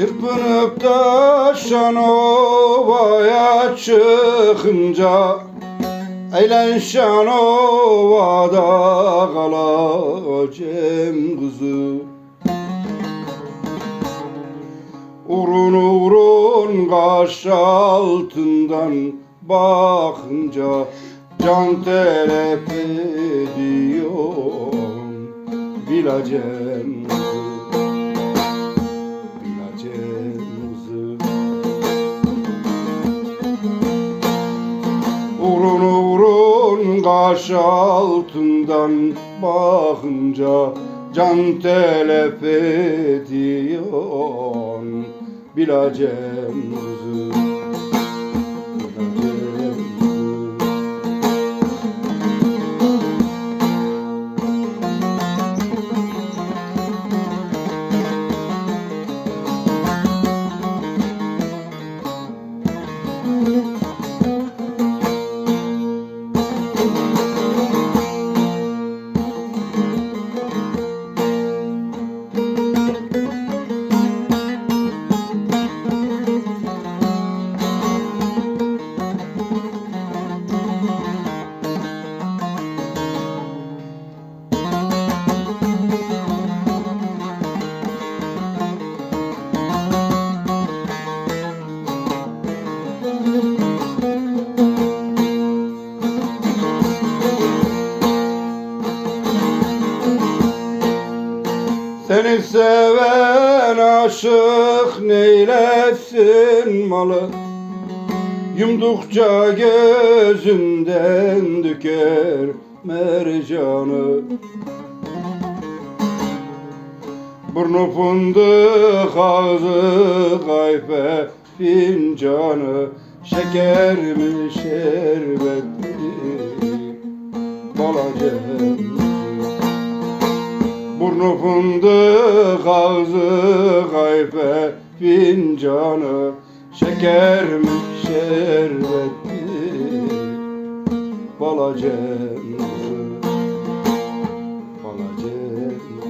Çırpınıp da Şanova'ya çıkınca Eğlen Şanova'da kalacağım kızı. Urun urun kaş altından bakınca Can telep ediyor bilacağım Bilacağım kaş altından bakınca Can telef ediyor Bilacağım kızı Seni seven aşık neylesin malı? Yumdukça gözünden döker mercanı. Burnu fındık ağzı kayfe fincanı. Şeker mi şerbet mi? Balacım Burnu fındık, ağzı kayfe fincanı Şeker mi şerbetli balacem Balacem